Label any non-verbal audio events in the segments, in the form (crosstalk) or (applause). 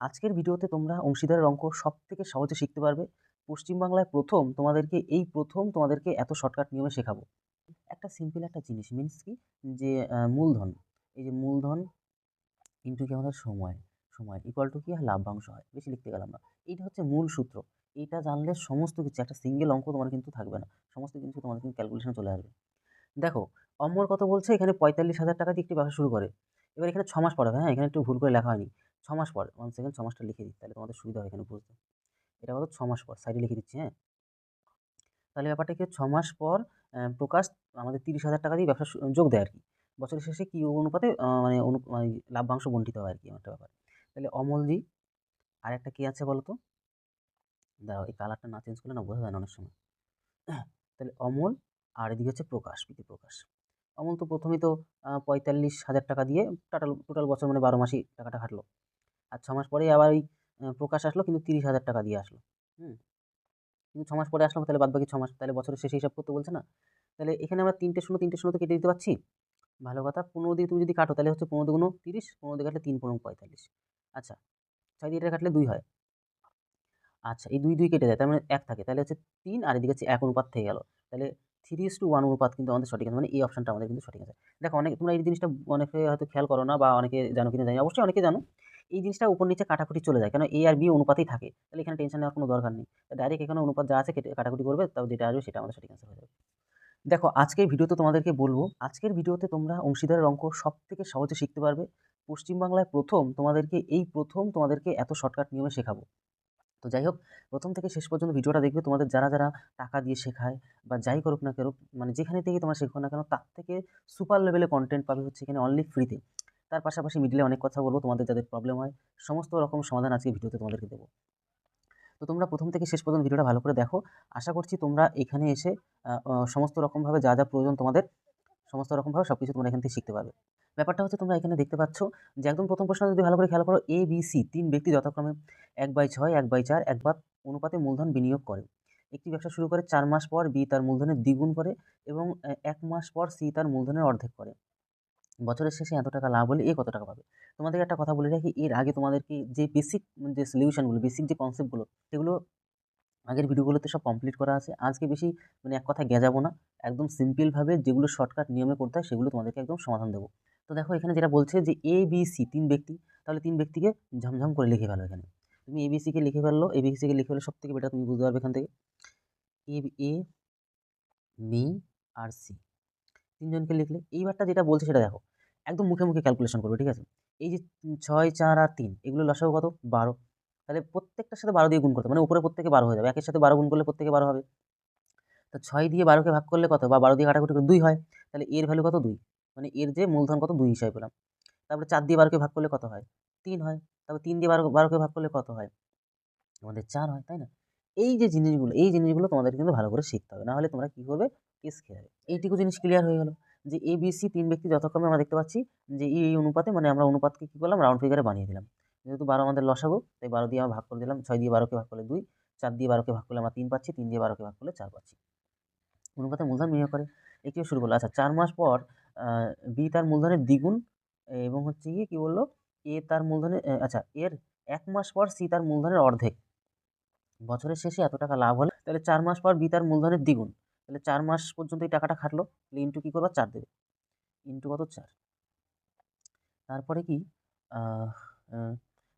আজকের ভিডিওতে তোমরা অংশীদারের অঙ্ক সব থেকে সহজে শিখতে পারবে। পশ্চিমবাংলায় প্রথম তোমাদেরকে, এই প্রথম তোমাদেরকে এত শর্টকাট নিয়মে শেখাবো। একটা সিম্পল একটা জিনিস মিনস কি? যে মূলধন। এই যে মূলধন ইন্টু কি আমাদের? সময়। সময় ইকুয়াল টু কি? লাভ্যাংশ হয়। বেশি লিখতে গেলাম না। এইটা হচ্ছে মূল সূত্র। এইটা জানলে সমস্ত কিছু, একটা সিঙ্গেল অঙ্ক তোমার কিন্তু থাকবে না। সমস্ত কিছু তোমাদের কিন্তু ক্যালকুলেশন চলে আসবে। দেখো অম্মর কত বলছে? এখানে পঁয়তাল্লিশ হাজার টাকা দিয়ে একটি ব্যবসা শুরু করে। এবার এখানে ছ মাস পর হ্যাঁ? এখানে একটু ভুল করে লেখা হয়নি। ছ মাস পর ওয়ান সেকেন্ড ছ মাসটা লিখে দিই, তাহলে তোমাদের সুবিধা হয় এখানে বুঝতে। এটা কত? ছ মাস পর সাইডে লিখে দিচ্ছি হ্যাঁ? তাহলে ব্যাপারটা কি ছ মাস পর প্রকাশ আমাদের তিরিশ হাজার টাকা দিয়ে ব্যবসা যোগ দেয় আর কি বছরের শেষে কি অনুপাতে মানে অনু মানে লাভ্যাংশ বন্টিত হয় আর কি একটা ব্যাপার। তাহলে অমলজি আর একটা কি আছে বলো তো দাঁড়াও, এই কালারটা না চেঞ্জ করলে না বোঝা যায় না অনেক সময়। তাহলে অমল, আর এদিকে হচ্ছে প্রকাশ, প্রীতি প্রকাশ। অমল তো প্রথমেই তো পঁয়তাল্লিশ হাজার টাকা দিয়ে টোটাল টোটাল বছর মানে বারো মাসই টাকাটা খাটলো। আর ছ মাস পরে আবার ওই প্রকাশ আসলো, কিন্তু তিরিশ হাজার টাকা দিয়ে আসলো। হুম? কিন্তু ছ মাস পরে আসলাম তাহলে বাদ বাকি ছ মাস, তাহলে বছরের শেষে হিসাব করতে বলছে না। তাহলে এখানে আমরা তিনটে শূন্য তিনটে শূন্য তো কেটে দিতে পারছি? ভালো কথা, পনেরো দিয়ে তুমি যদি কাটো, তাহলে হচ্ছে পনেরো দুগুণ তিরিশ, পনেরো দিয়ে কাটলে তিন পনেরো পঁয়তাল্লিশ। আচ্ছা ছয় দিয়ে এটা কাটলে দুই হয়। আচ্ছা এই দুই দুই কেটে যায় তার মানে এক থাকে। তাহলে হচ্ছে তিন আর এদিকে হচ্ছে এক অনুপাত থেকে গেল। তাহলে থ্রি ইস টু ওয়ান অনুপাত কিন্তু আমাদের সঠিক আছে মানে এই অপশনটা আমাদের কিন্তু সঠিক আছে। দেখো, অনেক, তোমরা এই জিনিসটা অনেকে হয়তো খেয়াল করো না বা অনেকে জানো কিনা জানি। অবশ্যই অনেকে জানো। এই জিনিসটা উপর নিচে কাটাকুটি চলে যায়। কেন? এ আর বি অনুপাতেই থাকে। তাহলে এখানে টেনশন নেওয়ার কোনো দরকার নেই। ডাইরেক্ট এখানে অনুপাত যা আছে কেটে কাটাকুটি করবে, তাও যেটা আসবে সেটা আমাদের সঠিক অ্যান্সার হয়ে যাবে। দেখো, আজকের ভিডিওতে তোমাদেরকে বলব, আজকের ভিডিওতে তোমরা অংশীদারের অঙ্ক সব থেকে সহজে শিখতে পারবে। পশ্চিমবাংলায় প্রথম তোমাদেরকে, এই প্রথম তোমাদেরকে এত শর্টকাট নিয়মে শেখাবো। তো যাই হোক, প্রথম থেকে শেষ পর্যন্ত ভিডিওটা দেখবে, তোমাদের যারা যারা টাকা দিয়ে শেখায় বা যাই করুক না করুক মানে যেখানে থেকে তোমরা শেখো না কেন, তার থেকে সুপার লেভেলে কন্টেন্ট পাবে হচ্ছে এখানে অনলি ফ্রিতে তার পাশাপাশি মিডিলে অনেক কথা বলব, তোমাদের যাদের প্রবলেম হয়, সমস্ত রকম সমাধান আজকে ভিডিওতে তোমাদেরকে দেবো। তো তোমরা প্রথম থেকে শেষ পর্যন্ত ভিডিওটা ভালো করে দেখো, আশা করছি তোমরা এখানে এসে সমস্ত রকমভাবে যা যা প্রয়োজন তোমাদের, সমস্ত রকমভাবে সব কিছু তোমরা এখান থেকে শিখতে পারবে। ব্যাপারটা হচ্ছে তোমরা এখানে দেখতে পাচ্ছ যে একদম প্রথম প্রশ্ন যদি ভালো করে খেয়াল করো এ বি সি তিন ব্যক্তি যথাক্রমে এক বাই ছয়, এক বাই চার, এক বাদ অনুপাতে মূলধন বিনিয়োগ করে। একটি ব্যবসা শুরু করে চার মাস পর বি তার মূলধনের দ্বিগুণ করে এবং এক মাস পর সি তার মূলধনের অর্ধেক করে। বছরের শেষে এত টাকা লাভ হলে এ কত টাকা পাবে? তোমাদের একটা কথা বলে রাখি, এর আগে তোমাদেরকে যে বেসিক যে সলিউশনগুলো বেসিক যে কনসেপ্টগুলো সেগুলো আগের ভিডিওগুলোতে সব কমপ্লিট করা আছে। আজকে বেশি মানে এক কথায় গেজাবো না। একদম সিম্পলভাবে যেগুলো শর্টকাট নিয়মে করতে হয়, সেগুলো তোমাদেরকে একদম সমাধান দেবো। তো দেখো, এখানে যেটা বলছে যে এ বি সি তিন ব্যক্তি, তাহলে তিন ব্যক্তিকে ঝমঝম করে লিখে ফেলো এখানে। তুমি এ বি সিকে লিখে ফেলল এ বি সিকে লিখে ফেলো সব থেকে বেটার তুমি বুঝতে পারবে এখান থেকে। এ এ বি আর সি তিনজনকে লিখলে, এইবারটা যেটা বলছে সেটা দেখো একদম মুখে মুখে ক্যালকুলেশন করবে, ঠিক আছে? এই যে ছয়, চার আর তিন, এগুলো লসাগু কত? বারো। তাহলে প্রত্যেকটার সাথে বারো দিয়ে গুণ করতে। মানে উপরে প্রত্যেকে বারো হয়ে যাবে, একের সাথে বারো গুণ করলে প্রত্যেকে বারো হবে। তো ছয় দিয়ে বারোকে ভাগ করলে কত? বা বারো দিয়ে কাটাকুটি করে দুই হয়, তাহলে এর ভ্যালু কত? দুই। মানে এর যে মূলধন কত? দুই হিসাবে পেলাম। তারপরে চার দিয়ে বারোকে ভাগ করলে কত হয়? তিন হয়। তারপর তিন দিয়ে বারো, বারোকে ভাগ করলে কত হয়? আমাদের চার হয়, তাই না? এই যে জিনিসগুলো, এই জিনিসগুলো তোমাদের কিন্তু ভালো করে শিখতে হবে নাহলে তোমরা কী করবে? কেস খেয়ে যাবে। এইটুকু জিনিস ক্লিয়ার হয়ে গেল। যে এ বি সি তিন ব্যক্তি যথাক্রমে আমরা দেখতে পাচ্ছি যে এই অনুপাতে মানে আমরা অনুপাতকে কী করলাম? রাউন্ড ফিগারে বানিয়ে দিলাম। যেহেতু বারো আমাদের লসাগু, তাই বারো দিয়ে আমরা ভাগ করে দিলাম। ছয় দিয়ে বারোকে ভাগ করলে দুই, চার দিয়ে বারোকে ভাগ করলে আমরা তিন পাচ্ছি, তিন দিয়ে বারোকে ভাগ করলে চার পাচ্ছি। অনুপাতে মূলধন বিনিয়োগ করে। এটিও শুরু করল। আচ্ছা চার মাস পর বি তার মূলধনের দ্বিগুণ, এবং হচ্ছে গিয়ে কী বলল? এ তার মূলধনের আচ্ছা এর এক মাস পর সি তার মূলধনের অর্ধেক। বছরের শেষে এত টাকা লাভ হলে, তাহলে চার মাস পর বি তার মূলধনের দ্বিগুণ। তাহলে চার মাস পর্যন্ত এই টাকাটা খাটলো, তাহলে ইন্টু কী করবা? চার দেবে। ইন্টু কত? চার। তারপরে কি?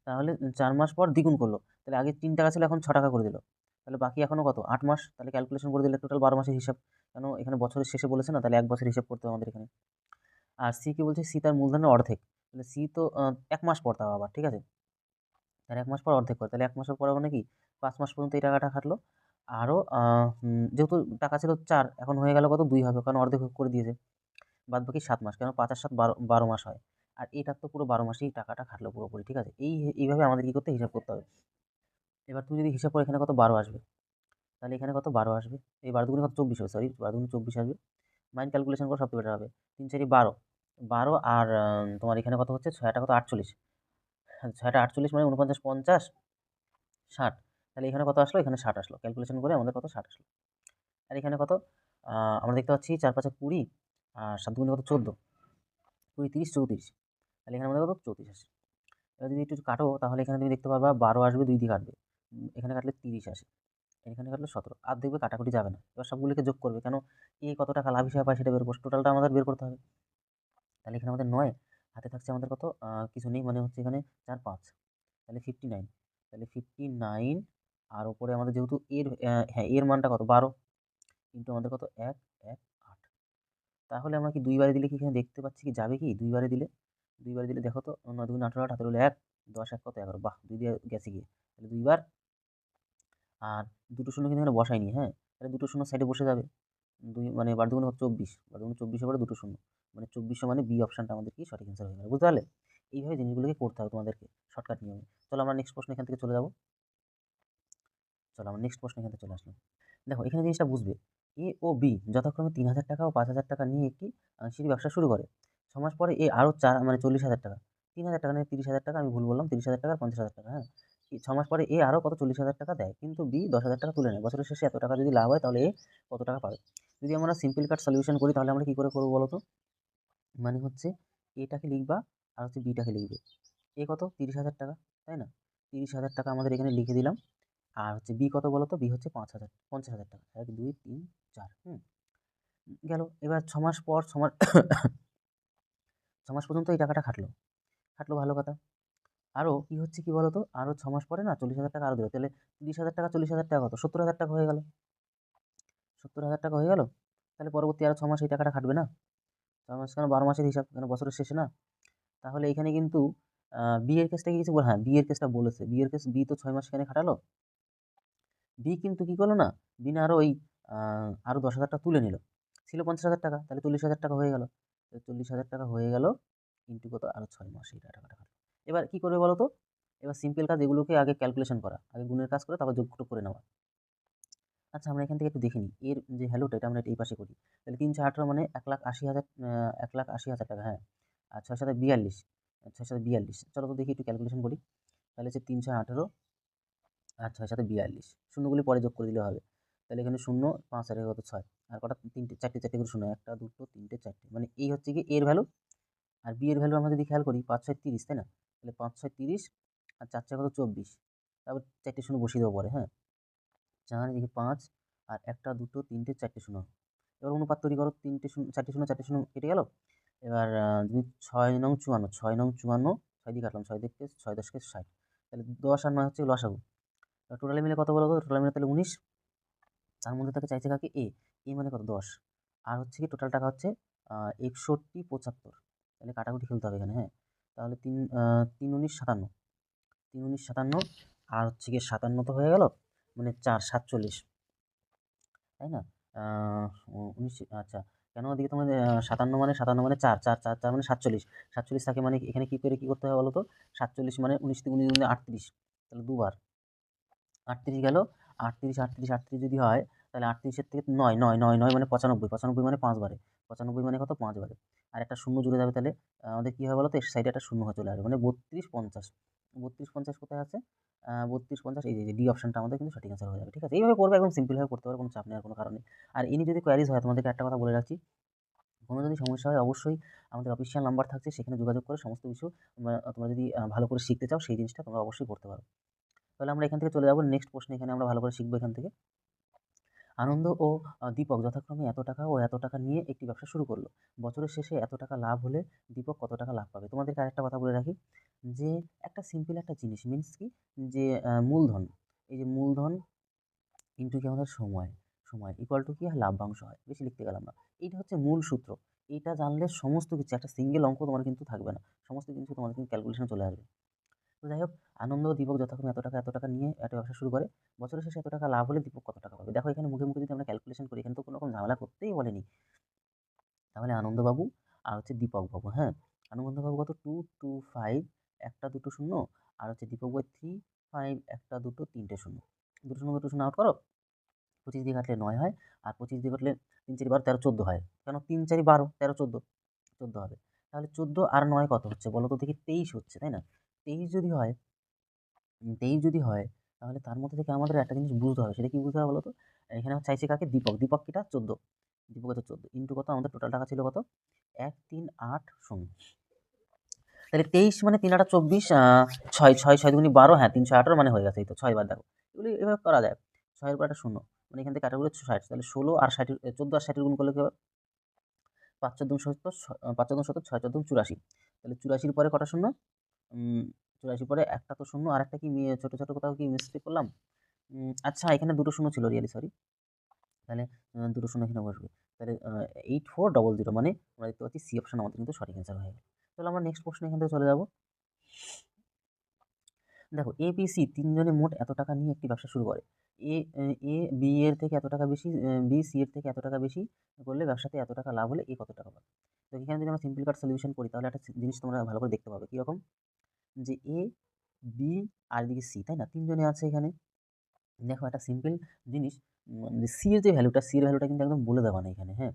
তাহলে চার মাস পর দ্বিগুণ করল। তাহলে আগে তিন টাকা ছিল, এখন ছ টাকা করে দিল। তাহলে বাকি এখনও কত? আট মাস? তাহলে ক্যালকুলেশন করে দিলে টোটাল বারো মাসের হিসাব। কেন? এখানে বছরের শেষে বলেছে না? তাহলে এক বছর হিসাব করতে হবে আমাদের এখানে। আর সি কি বলছে? সি তার মূলধনের অর্ধেক। তাহলে সি তো এক মাস পর তাও আবার, ঠিক আছে? তাহলে এক মাস পর অর্ধেক করে। তাহলে এক মাসের পর মানে কি? পাঁচ মাস পর্যন্ত এই টাকাটা খাটলো। আরও যেহেতু টাকা ছিল চার, এখন হয়ে গেল কত? দুই হবে, কারণ অর্ধেক করে দিয়েছে। বাদ বাকি সাত মাস, কেন? পাঁচ আর সাত বারো বারো মাস হয়। আর এটার তো পুরো বারো মাসেই টাকাটা খাটলো পুরোপুরি, ঠিক আছে? এই, এইভাবে আমাদের কী করতে হিসাব করতে হবে। এবার তুমি যদি হিসাব করে, এখানে কত? বারো আসবে। তাহলে এখানে কত? বারো আসবে। এই বারো দুগুণে কত? চব্বিশ হবে সরি বারো দুগুণে চব্বিশ আসবে। মাইন্ড ক্যালকুলেশন করে সবথেকে বেটার হবে। তিন চারি বারো। বারো আর তোমার এখানে কত হচ্ছে? ছয়টা কত? আটচল্লিশ। ছয়টা আটচল্লিশ মানে উনপঞ্চাশ পঞ্চাশ, ষাট। তাহলে এখানে কত আসলো? এখানে ষাট আসলো। ক্যালকুলেশন করে আমাদের কত? ষাট আসলো। আর এখানে কত? আমরা দেখতে পাচ্ছি চার পাঁচে কুড়ি আর সাত দুগুণে কত? চোদ্দ। কুড়ি তিরিশ, চৌত্রিশ। তাহলে এখানে আমাদের কত? চৌত্রিশ আসে। এবার যদি একটু কাটো, তাহলে এখানে তুমি দেখতে পারবা বারো আসবে, দুই দিয়ে কাটবে। এখানে কাটলে তিরিশ আসে। এখানে কাটলে সতেরো। আর দেখবে কাটাকুটি যাবে না। এবার সবগুলোকে যোগ করবে। কেন? এ কত টাকা লাভ হিসাবে পায় সেটা বের করছে। টোটালটা আমাদের বের করতে হবে। তাহলে এখানে আমাদের নয়। হাতে থাকছে আমাদের কত? কিছু নেই। মানে হচ্ছে এখানে চার পাঁচ। তাহলে ফিফটি নাইন তাহলে ফিফটি নাইন আর ওপরে আমাদের যেহেতু এর হ্যাঁ এর মানটা কত? বারো কিন্তু আমাদের কত? এক এক, আট। তাহলে আমরা কি দুইবারে দিলে কি এখানে দেখতে পাচ্ছি কি? যাবে কি? দুইবারে দিলে? দুইবারে দিলে দেখো তো নয় দুগুণ আঠারো আট হাতের হলো এক, দশ, এক কত? এগারো। বাহ, দুই দিয়ে গেছে গিয়ে। তাহলে দুইবার আর দুটো শূন্য কিন্তু এখানে বসাইনি হ্যাঁ? তাহলে দুটো শূন্য সাইডে বসে যাবে। দুই মানে বার দুগুণ চব্বিশ। বার দুগুণ চব্বিশে পরে দুটো শূন্য। মানে চব্বিশশো মানে বি অপশানটা আমাদের কি? সঠিক অ্যান্সার হয়ে গেল। বুঝতে পারলে? এইভাবে জিনিসগুলোকে করতে হবে তোমাদেরকে। শর্টকাট নিয়মে। চলো আমরা নেক্সট প্রশ্ন এখান থেকে চলে যাব। চলো আমরা নেক্সট প্রশ্ন এখান চলে আসলাম। দেখো, এখানে জিনিসটা বুঝবে। এ ও বি যথাক্রমে তিন হাজার টাকা ও পাঁচ হাজার টাকা নিয়ে একটি আংশিক ব্যবসা শুরু করে? ছ মাস পরে এ আরও চার মানে চল্লিশ হাজার টাকা। তিন হাজার টাকা নিয়ে তিরিশ হাজার টাকা আমি ভুল বললাম, তিরিশ হাজার টাকা পঞ্চাশ হাজার টাকা হ্যাঁ? ছ মাস পরে এ আরও কত, চল্লিশ হাজার টাকা দেয়। কিন্তু বি দশ হাজার টাকা তুলে নেয়। বছরের শেষে এত টাকা যদি লাভ হয়, তাহলে এ কত টাকা পাবে? যদি আমরা সিম্পল কাট সলিউশন করি, তাহলে আমরা কী করে করব বলো তো মানে হচ্ছে এটাকে লিখবা আর হচ্ছে বিটাকে লিখবে। এ কত? তিরিশ হাজার টাকা, তাই না? তিরিশ হাজার টাকা আমাদের এখানে লিখে দিলাম। আর হচ্ছে বি কত বলো তো? বি হচ্ছে পাঁচ হাজার, পঞ্চাশ হাজার টাকা। এক, দুই, তিন, চার, হুম। গেল। এবার ছ মাস পর, ছ মাস (coughs) ছ মাস পর্যন্ত এই টাকাটা খাটলো। খাটলো ভালো কথা। আরও কী হচ্ছে কী বলো তো? আরও ছ মাস পরে না চল্লিশ হাজার টাকা আরও দিল। তাহলে তিরিশ হাজার টাকা, চল্লিশ হাজার টাকা কত? সত্তর হাজার টাকা হয়ে গেল। সত্তর হাজার টাকা হয়ে গেল। তাহলে পরবর্তী আরও ছ মাস এই টাকাটা খাটবে না? ছ মাস কেন? বারো মাসের হিসাব কেন? বছরের শেষে না? তাহলে এখানে কিন্তু বিয়ের কেসটা কি কিছু হ্যাঁ বিয়ের কেসটা বলেছে। বিয়ের কেস বি তো ছয় মাস এখানে খাটালো। বি কিন্তু কী করল না? বি না আরও ওই আরও দশ হাজার টাকা তুলে নিল। ছিল পঞ্চাশ হাজার টাকা, তাহলে চল্লিশ হাজার টাকা হয়ে গেল। চল্লিশ হাজার টাকা হয়ে গেল, কিন্তু কত? আরও ছয় মাস এই টাকাটা খাটলো এবার কী করবে বলো তো এবার সিম্পল কাজ এগুলোকে আগে ক্যালকুলেশন করা, আগে গুণের কাজ করে তারপর যোগটা করে নেওয়া। আচ্ছা আমরা এখান থেকে একটু দেখে নিই। এর যে ভ্যালুটা এটা আমরা এই পাশে করি। তাহলে তিনশো আঠারো মানে এক লাখ আশি হাজার এক লাখ আশি হাজার টাকা হ্যাঁ। আর ছয় সাথে বিয়াল্লিশ, ছয় সাথে বিয়াল্লিশ। চলো তো দেখি একটু ক্যালকুলেশন করি। তাহলে হচ্ছে তিনশো আঠেরো আর ছয় সাথে বিয়াল্লিশ। শূন্যগুলি পরে যোগ করে দিলে হবে। তাহলে এখানে শূন্য, পাঁচ আর কত? ছয়। আর কটা? তিনটে, চারটে চারটে করে শূন্য। একটা, দুটো, তিনটে, চারটে। মানে এই হচ্ছে কি এর ভ্যালু আর বি এর ভ্যালু আমরা যদি খেয়াল করি, পাঁচ, ছয়, তিরিশ, তাই না? তাহলে পাঁচ, ছয়, তিরিশ আর চার ছয় কত? চব্বিশ। তারপর চারটে শূন্য বসিয়ে দেবো পরে হ্যাঁ? চার এদিকে পাঁচ আর একটা, দুটো, তিনটে, চারটে শূন্য। এবার অনুপাত তৈরি করো, তিনটে শূন্য, চারটে শূন্য চারটে শূন্য কেটে গেল। এবার যদি ছয় নং চুয়ান্ন, ছয় নং চুয়ান্ন, ছয় দিয়ে কাটলাম, ছয় দিকে ছয় দশকে ষাট। তাহলে দশ আর নয় হচ্ছে লসাগু। টোটালে মিলে কত বলো তো? টোটালে মিলে তাহলে উনিশ। তার মধ্যে তাকে চাইছে কাকে? এ এ মানে কত? দশ। আর হচ্ছে কি টোটাল টাকা হচ্ছে একষট্টি পঁচাত্তর। তাহলে কাটাকুটি খেলতে হবে এখানে হ্যাঁ? তাহলে তিন তিন উনিশ সাতান্ন। তিন উনিশ সাতান্ন। আর হচ্ছে গিয়ে সাতান্ন তো হয়ে গেল মানে চার, সাতচল্লিশ। তাই না? উনিশ আচ্ছা। কেন ওদিকে তোমার সাতান্ন মানে সাতান্ন মানে চার চার চার চার মানে সাতচল্লিশ। সাতচল্লিশ থাকে মানে এখানে কী করে কী করতে হবে বলো তো? সাতচল্লিশ মানে উনিশ থেকে উনিশ মানে আটত্রিশ। তাহলে দুবার। আটত্রিশ গেল, আটত্রিশ আটত্রিশ আটত্রিশ যদি হয়, তাহলে আটত্রিশের থেকে নয় নয় নয় নয় মানে পঁচানব্বই পঁচানব্বই মানে পাঁচ বারে, পঁচানব্বই মানে কত? পাঁচ বারে। আর একটা শূন্য জুড়ে যাবে তাহলে আমাদের কী হবে বলো তো এর সাইডে একটা শূন্য হয়ে চলে আসবে মানে বত্রিশ পঞ্চাশ। বত্রিশ পঞ্চাশ কোথায় আছে? বত্রিশ পঞ্চাশ, এই যে ডি অপশনটা আমাদের কিন্তু সঠিক অ্যান্সার হয়ে যাবে, ঠিক আছে? এইভাবে করবে, একদম সিম্পলভাবে করতে পারবে কোনো চাপ নেওয়ার কোনো কারণে আর ইনি যদি কোয়ারিজ হয়, তোমাদেরকে একটা কথা বলে রাখছি, কোনো যদি সমস্যা হয়, অবশ্যই আমাদের অফিসিয়াল নাম্বার থাকছে, সেখানে যোগাযোগ করে সমস্ত কিছু, তোমরা যদি ভালো করে শিখতে চাও, সেই জিনিসটা তোমরা অবশ্যই করতে পারো। তাহলে আমরা এখান থেকে চলে যাব নেক্সট প্রশ্নে, এখানে আমরা ভালো করে শিখব এখান থেকে। আনন্দ ও দীপক যথাক্রমে এত টাকা ও এত টাকা নিয়ে একটি ব্যবসা শুরু করল। বছরের শেষে এত টাকা লাভ হলে দীপক কত টাকা লাভ পাবে? তোমাদেরকে আরেকটা কথা বলে রাখি, যে একটা সিম্পল একটা জিনিস মিনস কি? যে মূলধন, এই যে মূলধন কিন্তু কি আমাদের সময় সময় ইকুয়াল টু কি? লাভ্যাংশ হয়, বেশি লিখতে গেলাম না। এইটা হচ্ছে মূল সূত্র। এটা জানলে সমস্ত কিছু, একটা সিঙ্গেল অঙ্ক তোমার কিন্তু থাকবে না, সমস্ত কিছু তোমাদের কিন্তু ক্যালকুলেশন চলে আসবে। তো যাই হোক, আনন্দ দীপক যথাক্রমে এত টাকা এত টাকা নিয়ে একটা ব্যবসা শুরু করে। বছরের শেষে এত টাকা লাভ হলে দীপক কত টাকা পাবে? দেখো, এখানে মুখে মুখে যদি আমরা ক্যালকুলেশন করি, এখানে তো কোনো রকম ঝামেলা করতেই বলেনি। তাহলে আনন্দবাবু আর হচ্ছে দীপকবাবু হ্যাঁ? আনন্দবাবু কত? টু টু ফাইভ একটা, দুটো, শূন্য। আর হচ্ছে দীপক বাবু থ্রি ফাইভ একটা, দুটো, তিনটে, শূন্য। দুটো শূন্য দুটো, শূন্য আউট করো। পঁচিশ দিয়ে কাটলে নয় হয়। আর পঁচিশ দিয়ে কাটলে তিন, চারি, বারো, তেরো, চোদ্দ হয়। কেন? তিন, চারি, বারো, তেরো, চোদ্দ। চোদ্দ হবে। তাহলে চোদ্দ আর নয় কত হচ্ছে? বলো তো দেখি, তেইশ হচ্ছে, তাই না? তেইশ যদি হয় তেইশ যদি হয়, তাহলে তার মধ্যে থেকে আমাদের একটা জিনিস বুঝতে হবে। সেটা কী বুঝতে হবে বলো তো এখানে চাইছে কাকে? দীপক। দীপক কিটা? চোদ্দ। দীপক হচ্ছে চোদ্দ। ইন্টু কত? আমাদের টোটাল টাকা ছিল কত? এক, তিন, আট, শূন্য। তাহলে তেইশ মানে তিন আটা চব্বিশ ছয় ছয় ছয় দুগুনি বারো হ্যাঁ তিনশো আঠারো মানে হয়ে গেছে এই তো, ছয় বার দেখো। এগুলি এভাবে করা যায়। ছয়ের পর একটা শূন্য। মানে এখান থেকে কাটাগুলো ষাট। তাহলে ষোলো আর ষাটের চোদ্দ আর ষাটের গুণ করলে কি হবে? পাঁচ চোদ্দ সত্তর পাঁচ চোদ্দ সত্তর, ছয় চোদ্দ চুরাশি। তাহলে চুরাশির পরে কটা শূন্য? উম, চুরাশির পরে একটা তো শূন্য আর একটা কি ছোটো ছোটো কোথাও কি মিস্টেক করলাম? আচ্ছা এখানে দুটো শূন্য ছিল রিয়েলি সরি তাহলে দুটো শূন্য এখানে বসবে। তাহলে এইট ফোর ডবল জিরো মানে আমরা দেখতে পাচ্ছি সি অপশন আমাদের কিন্তু সঠিক অ্যান্সার হয়ে গেল। তাহলে আমরা নেক্সট প্রশ্ন এখান থেকে চলে যাব। দেখো এ বি সি তিনজনে মোট এত টাকা নিয়ে একটি ব্যবসা শুরু করে। এ এ বি এর থেকে এত টাকা বেশি বি সি এর থেকে এত টাকা বেশি করলে ব্যবসাতে এত টাকা লাভ হলে এ কত টাকা পাবে? তো এখানে যদি আমরা সিম্পল কাট সলিউশন করি তাহলে একটা জিনিস তোমরা ভালো করে দেখতে পাবে। কীরকম? যে এ বি আর এদিকে সি তাই না? তিনজনে আছে এখানে। দেখো একটা সিম্পল জিনিস সি এর যে ভ্যালুটা সি এর ভ্যালুটা কিন্তু একদম বলে দেওয়া না এখানে হ্যাঁ?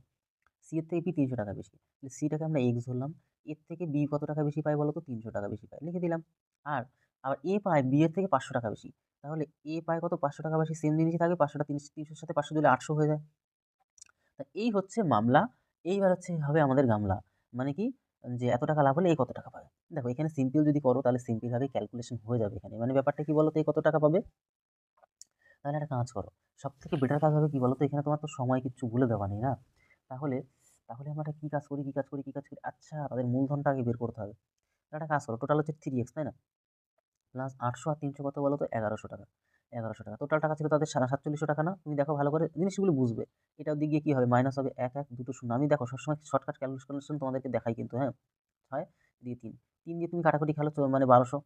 সি এর থেকে বি তিনশো টাকা বেশি। সিটাকে আমরা এক্স ধরলাম। এর থেকে বি কত টাকা বেশি পায় বলো তো তিনশো টাকা বেশি পায় লিখে দিলাম। আর, আবার এ পায় বি এর থেকে পাঁচশো টাকা বেশি। তাহলে এ পায় কত? পাঁচশো টাকা বেশি। সেম জিনিসই থাকবে। পাঁচশোটা তিনশো সাথে পাঁচশো দিলে আটশো হয়ে যায়। তা এই হচ্ছে মামলা। এইবার হচ্ছে হবে আমাদের গামলা। মানে কি? যে এত টাকা লাভ হলে এই কত টাকা পাবে? দেখো এখানে সিম্পল যদি করো তাহলে সিম্পলভাবে ক্যালকুলেশন হয়ে যাবে এখানে। মানে ব্যাপারটা কি বলো তো এই কত টাকা পাবে? তাহলে একটা কাজ করো সব থেকে বেটার কাজ হবে কি বলো তো এখানে তোমার তো সময় কিছু ভুলে দেওয়া নেই না? তাহলে তাহলে আমরা কী কাজ করি, কী কাজ করি, কী কাজ করি? আচ্ছা তাদের মূলধনটা আগে বের করতে হবে। একটা কাজ করো টোটাল হচ্ছে থ্রি এক্স তাই না? প্লাস আটশো আর তিনশো কত বলো তো এগারোশো টাকা এগারোশো টাকা। টোটাল টাকা ছিল তাদের সাতচল্লিশশো টাকা না? তুমি দেখো ভালো করে জিনিসগুলো বুঝবে। এটার দিক গিয়ে কী হবে? মাইনাস হবে এক এক, দুটো শূন্য। আমি দেখো সবসময় শর্টকাট ক্যালকুলেশন তোমাদেরকে দেখাই কিন্তু হ্যাঁ? ছয়, দিয়ে তিন। তিন দিয়ে তুমি কাটাকুটি খেলো মানে বারোশো।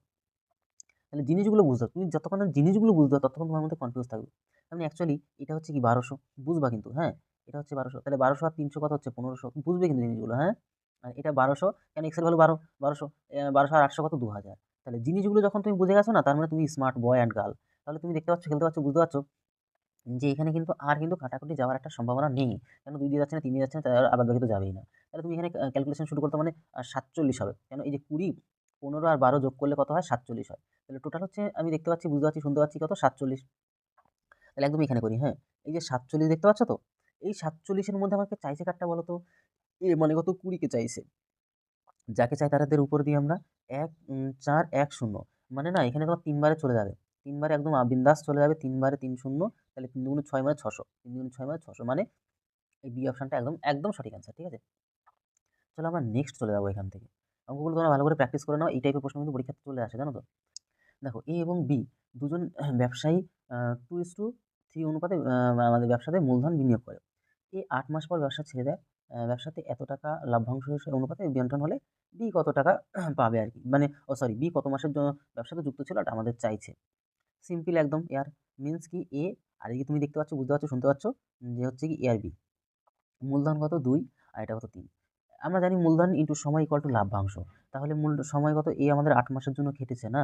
তাহলে জিনিসগুলো বুঝতে তুমি যতক্ষণ জিনিসগুলো বুঝতে ততক্ষণ তোমার মধ্যে কনফিউজ থাকবে। মানে অ্যাকচুয়ালি এটা হচ্ছে কি বারোশো? বুঝবা কিন্তু হ্যাঁ? এটা হচ্ছে বারোশো। তাহলে বারোশো আর তিনশো কত হচ্ছে? পনেরোশো। বুঝবে কিন্তু জিনিসগুলো হ্যাঁ? আর এটা বারোশো, কেন এক্সেল ভ্যালু বারো? বারোশো বারোশো আর আটশো কত? দু হাজার তাহলে জিনিসগুলো যখন তুমি বুঝে গেছো না, তার মানে তুমি স্মার্ট বয় অ্যান্ড গার্ল তাহলে তুমি দেখতে পাচ্ছ, খেলতে পারছ বুঝতে পারছ? যে এখানে কিন্তু আর কিন্তু কাটাকুটি যাওয়ার একটা সম্ভাবনা নেই। কেন দুই দিয়ে যাচ্ছে না, তিন দিয়ে যাচ্ছে না আবার বাকি তো যাবেই না। তাহলে তুমি এখানে ক্যালকুলেশন শুরু করতে মানে সাতচল্লিশ হবে। কেন এই যে কুড়ি, পনেরো আর বারো যোগ করলে কত হয়? সাতচল্লিশ হয়। তাহলে টোটাল হচ্ছে, আমি দেখতে পাচ্ছি, বুঝতে পারছি, শুনতে পাচ্ছি কত? সাতচল্লিশ। তাহলে একদম এখানে করি হ্যাঁ? এই যে সাতচল্লিশ দেখতে পাচ্ছ তো? এই সাতচল্লিশের মধ্যে আমাকে চাইছে কাঠটা বলো তো? এ মানে কত? কুড়িকে চাইছে। যাকে চাই তাদের উপর দিয়ে আমরা এক চার, এক, শূন্য। মানে না, এখানে তোমার তিনবারে চলে যাবে। তিনবারে একদম আ- বিন্দাস চলে যাবে, তিনবারে তিন, শূন্য। তাহলে তিন দুগুণ ছয় মানে ছশো। তিন দুগুণ ছয় মানে ছশো মানে এই বি অপশানটা একদম একদম সঠিক অ্যান্সার ঠিক আছে? চলো আমরা নেক্সট চলে যাব এখান থেকে। অঙ্কগুলো তোমরা ভালো করে প্র্যাকটিস করে নাও, এই টাইপের প্রশ্ন কিন্তু পরীক্ষাতে চলে আসে, জানো তো? দেখো এ এবং বি দুজন (coughs) ব্যবসায়ী টু ইস টু থ্রি অনুপাতে আমাদের ব্যবসাতে মূলধন বিনিয়োগ করে। এ আট মাস পর ব্যবসা ছেড়ে দেয় ব্যবসাতে এত টাকা লাভ্যাংশ অনুপাতে বিয়ন্টন হলে বি কত টাকা (coughs) পাবে আর কি? মানে ও সরি বি কত মাসের জন্য ব্যবসাতে যুক্ত ছিল? আমাদের চাইছে। সিম্পল একদম এয়ার। মিন্স কি এ আর এদিকে তুমি দেখতে পাচ্ছ, বুঝতে পারছ, শুনতে পাচ্ছ যে হচ্ছে কি এ আর বি মূলধন কত? দুই, আর এটা কত? তিন। আমরা জানি মূলধন ইন্টু সময় ইকুয়াল টু লাভ্যাংশ তাহলে মূল, সময় কত? এ আমাদের আট মাসের জন্য খেটেছে, না?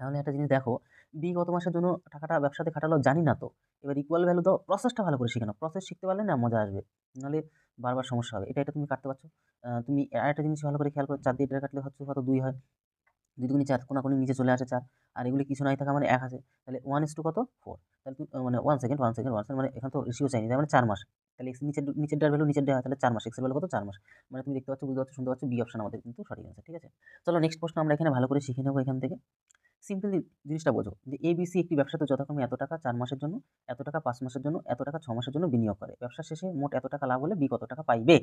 তাহলে একটা জিনিস দেখো বি কত মাসের জন্য টাকাটা ব্যবসাতে খাটালো জানি না তো। এবার ইকুয়াল ভ্যালু দাও প্রসেসটা ভালো করে শিখে নাও। প্রসেস শিখতে পারলে না মজা আসবে। নাহলে বারবার সমস্যা হবে। এটা এটা তুমি কাটতে পারছ। তুমি আরেকটা জিনিস ভালো করে খেয়াল করো, চার দিয়ে এটা কাটলে হচ্ছে কত? দুই হয়। দুই দুগুনি চার, কোনাকুনি নিচে চলে আসে চার, আর এগুলি কিছু নাই, থাকা মানে এক আছে। তাহলে ওয়ান ইস টু কত? ফোর তাহলে মানে one second one second one second মানে এখানে তো রেশিও চাইনি মানে চার মাস। তাহলে এক্স নিচের নিচের ডার ভ্যালু নিচের দেওয়া তাহলে চার মাস। এক্সের ভ্যালু কত? চার মাস। মানে তুমি দেখতে পাচ্ছ, বুঝতে পারছ, শুনতে পাচ্ছ বি অপশন আমাদের কিন্তু সঠিক আছে ঠিক আছে? চলো নেক্সট প্রশ্ন আমরা এখানে ভালো করে শিখে নেব এখান থেকে। সিম্পল জিনিসটা বোঝো, যে এবিসি একটি ব্যবসাতে যথাক্রমে এত টাকা চার মাসের জন্য, এত টাকা পাঁচ মাসের জন্য, এত টাকা ছ মাসের জন্য বিনিয়োগ করে। ব্যবসা শেষে মোট এত টাকা লাভ হলে বি কত টাকা পাইবে?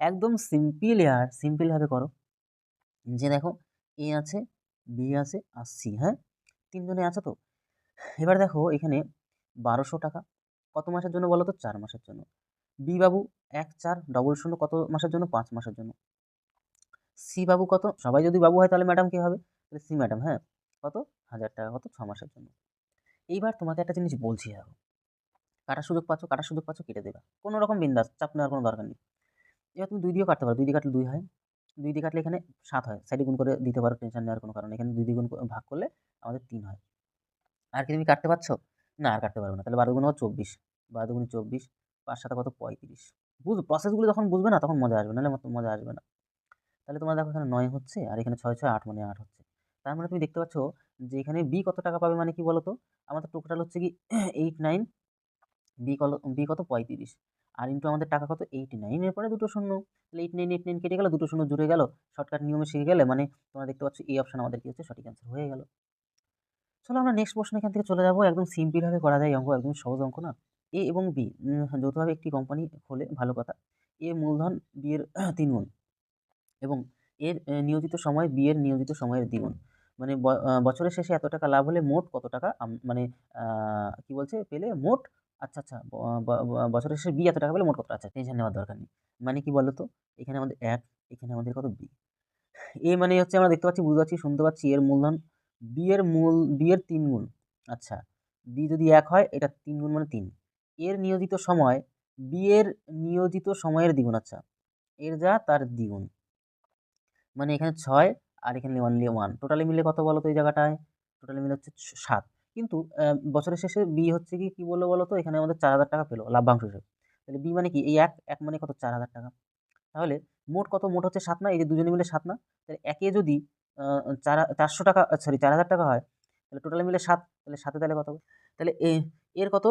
একদম সিম্পল আর সিম্পলভাবে করো। যে দেখো এ আছে, বি আছে আর সি হ্যাঁ? তিনজনে আছে তো? এবার দেখো এখানে বারোশো টাকা। কত মাসের জন্য বলো তো? চার মাসের জন্য। বি বাবু এক, চার ডবল শূন্য কত মাসের জন্য? পাঁচ মাসের জন্য। সি বাবু কত? সবাই যদি বাবু হয় তাহলে ম্যাডাম কী হবে? তাহলে সি ম্যাডাম হ্যাঁ? কত? হাজার টাকা, কত? ছ মাসের জন্য। এইবার তোমাকে একটা জিনিস বলছি দেখো। কাটার সুযোগ পাচ্ছ, কাটার সুযোগ পাচ্ছ, কেটে দেবা। কোনো রকম বিন্দাস, চাপ নেওয়ার কোনো দরকার নেই। এবার তুমি দুই দিয়েও কাটতে পারো। দুই দিয়ে কাটলে দুই হয়। দুই দিয়ে কাটলে এখানে সাত হয়। সাইডে গুণ করে দিতে পারো টেনশন নেওয়ার কোনো কারণ এখানে দুই দিয়ে গুণ করে ভাগ করলে আমাদের তিন হয়। আর কি তুমি কাটতে পারছ? না, আর কাটতে পারবে না। তাহলে বারো গুণ চব্বিশ। বারো দুগুণ চব্বিশ, পাঁচ সাথে কত? পঁয়ত্রিশ। বুঝ প্রসেসগুলো যখন বুঝবে না, তখন মজা আসবে, নাহলে মজা আসবে না। তাহলে তোমার দেখো এখানে নয় হচ্ছে, আর এখানে ছয় ছয় আট মানে আট হচ্ছে। তার মানে তুমি দেখতে পাচ্ছ যে এখানে বি কত টাকা পাবে মানে কি বলো তো আমাদের টোটাল হচ্ছে কি এইট নাইন বি কল বি কত? পঁয়ত্রিশ। আর ইন্টু আমাদের টাকা কত? এইটি নাইনের পরে দুটো শূন্য। তাহলে এইট নাইন এইট নাইন কেটে গেল, দুটো শূন্য জুড়ে গেল শর্টকাট নিয়মে শিখে গেলে মানে তোমরা দেখতে পাচ্ছ এই অপশন আমাদের কি হচ্ছে? সঠিক অ্যান্সার হয়ে গেল। চলো আমরা নেক্সট প্রশ্ন এখান থেকে চলে যাব। একদম সিম্পলভাবে করা যায়, অঙ্ক একদম সহজ অঙ্ক না? এ এবং বি যৌথভাবে একটি কোম্পানি খোলে ভালো কথা। (clears throat) এ মূলধন বি এর তিন গুণ এবং এর নিয়োজিত সময় বি এর নিয়োজিত সময়ের দ্বিগুণ। মানে বছরের শেষে এত টাকা লাভ হলে মোট কত টাকা মানে কি বলছে? পেলে মোট আচ্ছা আচ্ছা বছরের শেষে বি এত টাকা পেলে মোট কত? আচ্ছা টেনশন নেওয়ার দরকার নেই। মানে কি বলো তো এখানে আমাদের এক, এখানে আমাদের কত বি এ মানে হচ্ছে আমরা দেখতে পাচ্ছি, বুঝতে পারছি, শুনতে পাচ্ছি এর মূলধন। বি এর মূল বি এর তিন গুণ। আচ্ছা বি যদি এক হয়, এটা তিন গুণ মানে তিন। এর নিয়োজিত সময় বি এর নিয়োজিত সময়ের দ্বিগুণ। আচ্ছা এর যা, তার দ্বিগুণ। মানে এখানে ছয় আর এখানে অনলি ওয়ান টোটালি মিলে কত বলো তো এই জায়গাটায়? টোটালি মিলে হচ্ছে সাত। কিন্তু বছরের শেষে বি হচ্ছে কি, কী বলল বলো তো এখানে আমাদের চার হাজার টাকা পেল লাভ্যাংশ হিসেবে। তাহলে বি মানে কি? এই এক এক মানে কত? চার হাজার টাকা। তাহলে মোট কত? মোট হচ্ছে সাত না? এই যে দুজনে মিলে সাত না? তাহলে একে যদি চার, চারশো টাকা সরি চার হাজার টাকা হয়, তাহলে টোটালি মিলে সাত, তাহলে সাথে তাহলে কত তাহলে এ, এর কত?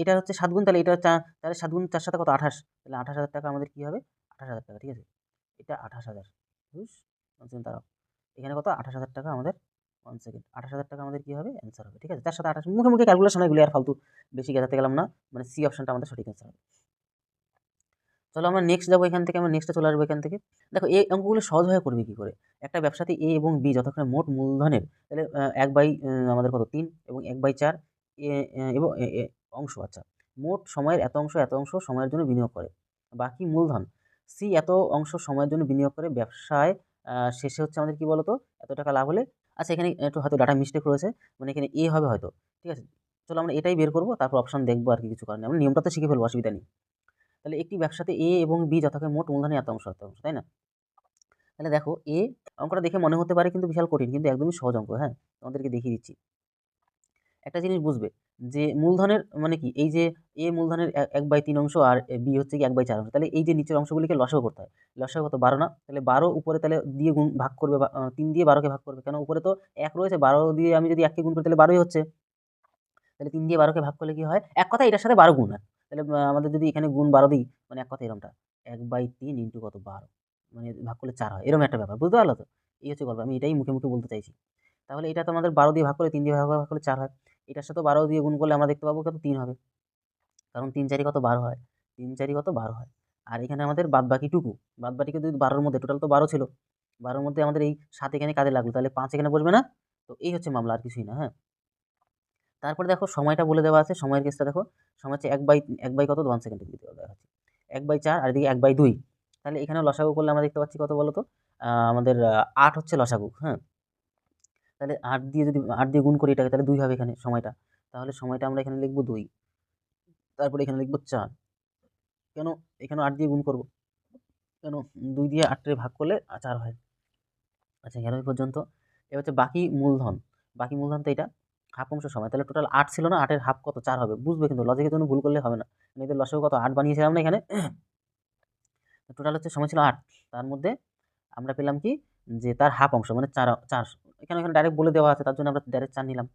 এটা হচ্ছে সাত গুণ, তাহলে এটা তাহলে সাত গুণ চার সাথে কত? আঠাশ। তাহলে আঠাশ হাজার টাকা আমাদের কী হবে? আঠাশ হাজার টাকা, ঠিক আছে? এটা আঠাশ হাজার। বুঝ দাঁড়াও এখানে কত? আঠাশ হাজার টাকা আমাদের ওয়ান সেকেন্ড আঠাশ হাজার টাকা আমাদের কী হবে? অ্যান্সার হবে, ঠিক আছে? তার সাথে আঠাশ, মুখে মুখে ক্যালকুলেশন এগুলি আর ফালতু বেশি গেজাতে গেলাম না। মানে সি অপশনটা আমাদের সঠিক অ্যান্সার হবে। চলো আমরা নেক্সট যাব এখান থেকে, আমরা নেক্সটে চলে আসব এখান থেকে। দেখো, এই অঙ্কগুলো সহজভাবে করবে কী করে? একটা ব্যবসাতে এ এবং বি যতক্ষণ মোট মূলধনের, তাহলে এক বাই আমাদের কত? তিন এবং এক বাই চার এবং অংশ আচ্ছা। মোট সময়ের এত অংশ এত অংশ সময়ের জন্য বিনিয়োগ করে। বাকি মূলধন সি এত অংশ সময়ের জন্য বিনিয়োগ করে ব্যবসায় শেষে হচ্ছে আমাদের কি বলতো? এত টাকা লাভ হলে আচ্ছা এখানে একটু হয়তো ডাটা মিস্টেক রয়েছে মানে এখানে এ হবে হয়তো, ঠিক আছে? চলো আমরা এটাই বের করব, তারপর অপশান দেখব আর কি কিছু কারণে আমরা নিয়মটা তো শিখে ফেলব, অসুবিধা নেই। তাহলে একটি ব্যবসাতে এ এবং বি যথাকে মোট মূলধানে এত অংশ এত অংশ তাই না? তাহলে দেখো এ অঙ্কটা দেখে মনে হতে পারে কিন্তু বিশাল কঠিন, কিন্তু একদমই সহজ অঙ্ক হ্যাঁ? তোমাদেরকে দেখিয়ে দিচ্ছি। একটা জিনিস বুঝবে যে মূলধনের মানে কি? এই যে এ মূলধনের এক- বাই তিন অংশ আর বি হচ্ছে কি এক বাই চার অংশ। তাহলে এই যে নিচের অংশগুলিকে লসাগু করতে হয়। লসাগু কত? বারো না? তাহলে বারো উপরে তাহলে দিয়ে গুণ ভাগ করবে তিন দিয়ে বারোকে ভাগ করবে। কেন? উপরে তো এক রয়েছে, বারো দিয়ে আমি যদি এককে গুণ করি তাহলে বারোই হচ্ছে। তাহলে তিন দিয়ে বারোকে ভাগ করলে কি হয়? এক কথা এটার সাথে বারো গুণ হয়। তাহলে আমাদের যদি এখানে গুণ বারো দিই মানে এক কথা এরমটা। এক বাই তিন ইন্টু কত? বারো। মানে ভাগ করলে চার হয়। এরকম একটা ব্যাপার, বুঝতে পারল তো? এই হচ্ছে গল্প। আমি এটাই মুখে মুখে বলতে চাইছি। তাহলে এটা তো আমাদের বারো দিয়ে ভাগ করে তিন দিয়ে ভাগ ভাগ করলে চার হয়। এটার সাথে বারো দিয়ে গুণ করলে আমরা দেখতে পাবো কত? তিন হবে। কারণ তিন চারি কত? বারো হয়। তিন চারি কত? বারো হয়। আর এখানে আমাদের বাদ বাকিটুকু বাদ বাকিকে যদি বারোর মধ্যে টোটাল তো বারো ছিল। বারোর মধ্যে আমাদের এই সাত এখানে কাজে লাগল। তাহলে পাঁচ এখানে বসবে না? তো এই হচ্ছে মামলা, আর কিছুই না হ্যাঁ? তারপরে দেখো, সময়টা বলে দেওয়া আছে। সময়ের কেসটা দেখো। সময় হচ্ছে এক বাই এক বাই কত? ওয়ান সেকেন্ডে দিয়ে দেওয়া আছে। এক বাই চার আর এদিকে এক বাই দুই। তাহলে এখানে লসাগু করলে আমরা দেখতে পাচ্ছি কত বলো তো আমাদের আট হচ্ছে লসাগু হ্যাঁ? তাহলে আট দিয়ে যদি, আট দিয়ে গুণ করি এটাকে, তাহলে দুই হবে এখানে সময়টা। তাহলে সময়টা আমরা এখানে লিখব দুই। তারপরে এখানে লিখব চার। কেন? এখানে আট দিয়ে গুণ করব। কেন? দুই দিয়ে আটটে ভাগ করলে চার হয়। আচ্ছা এগারোই পর্যন্ত। এবার হচ্ছে বাকি মূলধন। বাকি মূলধন তো এটা, হাফ অংশ সময়। তাহলে টোটাল আট ছিল না, আটের হাফ কত? চার হবে। বুঝবে কিন্তু লজিকের জন্য ভুল করলে হবে না। এদের লসেও কত? আট বানিয়েছিলাম না এখানে। টোটাল হচ্ছে সময় ছিল আট। তার মধ্যে আমরা পেলাম কি? যে তার হাফ অংশ মানে চার চার এখানে এখানে ডাইরেক্ট বলে দেওয়া আছে, তার জন্য আমরা ডাইরেক্ট চার নিলাম।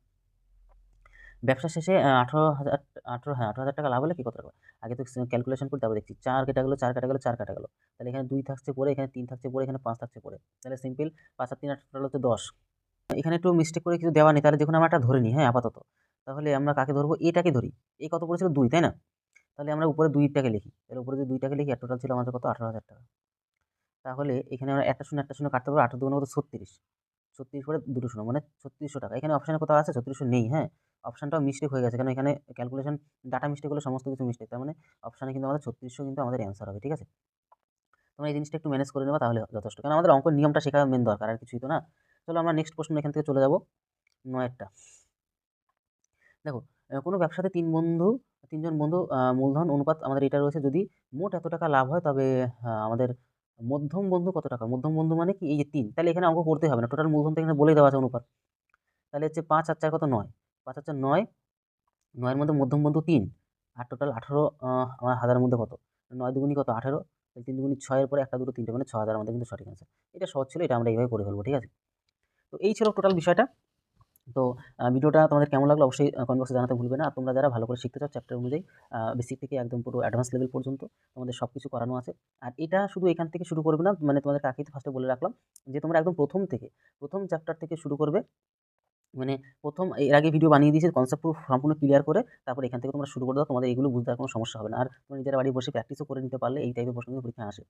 ব্যবসা শেষে আঠারো হাজার, আঠারো হ্যাঁ আঠারো হাজার টাকা লাভ হলে কী করতে হবে? আগে তো ক্যালকুলেশন করে তারপর দেখছি চার কেটে গেলো, চার কাটা গেলো, চার কাটা গেলো। তাহলে এখানে দুই থাকছে পরে, এখানে তিন থাকছে পরে, এখানে পাঁচ থাকছে পরে। তাহলে সিম্পল পাঁচ আর তিন টোটাল হচ্ছে দশ। এখানে একটু মিস্টেক করে কিছু দেওয়া নেই, তাহলে দেখুন আমরা একটা ধরে নিই হ্যাঁ আপাতত, তাহলে আমরা কাকে ধরবো? এটাকে ধরি। এই কত পড়েছিল? দুই, তাই না? তাহলে আমরা উপরে দুইটাকে লিখি। তাহলে উপরে যদি দুইটাকে লিখি টোটাল ছিল আমাদের কত? আঠারো হাজার টাকা। তাহলে এখানে আমরা একটা শূন্য একটা শূন্য কাটতে পারব, আঠারো দুগুণ কত? ছত্রিশ। ছত্রিশ করে দুটো শূন্য মানে ছত্রিশশো টাকা। এখানে অপশানে কোথাও আছে? ছত্রিশশো নেই হ্যাঁ? অপশানটাও মিস্টেক হয়ে গেছে। কারণ এখানে ক্যালকুলেশন ডাটা মিস্টেক হলে সমস্ত কিছু মিস্টেক তার মানে অপশানে কিন্তু আমাদের ছত্রিশশো কিন্তু আমাদের অ্যান্সার হবে, ঠিক আছে? তোমরা এই জিনিসটা একটু ম্যানেজ করে নেবা তাহলে যথেষ্ট। কারণ আমাদের অঙ্কের নিয়মটা শেখা মেন দরকার, আর কিছুই তো না। চলো আমরা নেক্সট প্রশ্ন এখান থেকে চলে যাব। নয়েরটা। দেখো কোনো ব্যবসাতে তিন বন্ধু, তিনজন বন্ধু মূলধন, অনুপাত আমাদের এটা রয়েছে, যদি মোট এত টাকা লাভ হয়, তবে আমাদের মধ্যম বন্ধু কত টাকা? মধ্যম বন্ধু মানে কি? এই যে তিন। তাহলে এখানে অঙ্ক করতে হবে না। টোটাল মূলধন তো এখানে বলে দেওয়া আছে অনুপাত। তাহলে হচ্ছে পাঁচ আর চার কত? নয়। পাঁচ আর চার, নয়। নয়ের মধ্যে মধ্যম বন্ধু তিন। আর টোটাল আঠারো আমার হাজারের মধ্যে কত? নয় দুগুনি কত? আঠেরো। তাহলে তিন দুগুনি ছয়ের পরে একটা, দুটো, তিনটে মানে ছ হাজার আমাদের কিন্তু সঠিক আছে এটা সহজ ছিল, এটা আমরা এইভাবে করে ফেলব, ঠিক আছে? তো এই ছিল টোটাল বিষয়টা। তো ভিডিওটা তোমাদের কেমন লাগল অবশ্যই কমেন্ট বক্সে জানাতে ভুলবে না। আর তোমরা যারা ভালো করে শিখতে চাও চ্যাপ্টার অনুযায়ী বেসিক থেকে একদম পুরো অ্যাডভান্স লেভেল পর্যন্ত তোমাদের সব কিছু করানো আছে। আর এটা শুধু এখান থেকে শুরু করবে না মানে তোমাদের কাকে ফার্স্টে বলে রাখলাম যে, তোমরা একদম প্রথম থেকে, প্রথম চ্যাপ্টার থেকে শুরু করবে। মানে প্রথম, এর আগে ভিডিও বানিয়ে দিয়েছি কনসেপ্ট পুরো সম্পূর্ণ ক্লিয়ার করে তারপর এখান থেকে তোমরা শুরু করে দাও, তোমাদের এগুলো বুঝতে আর কোনো সমস্যা হবে না। আর তোমরা নিজের বাড়ি বসে প্র্যাকটিসও করে নিতে পারলে এই টাইপের প্রশ্ন পরীক্ষা আসে।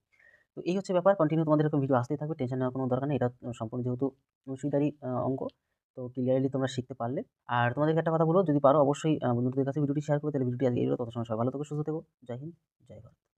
তো এই হচ্ছে ব্যাপার কন্টিনিউ তোমাদের এরকম ভিডিও আসতেই থাকবে টেনশন নেওয়ার কোনো দরকার নেই। এটা সম্পূর্ণ যেহেতু অংশীদারি অঙ্ক। তো ক্লিয়ারলি তোমরা শিখতে পারলে। আর তোমাদেরকে একটা কথা বলব, যদি পারো অবশ্যই বন্ধুদের কাছে ভিডিওটি শেয়ার করে, তাহলে ভিডিওটি আজকে এই তত সময় সবাই ভালো থেকো, সুস্থ থেকো। জয় হিন্দ, জয় ভারত।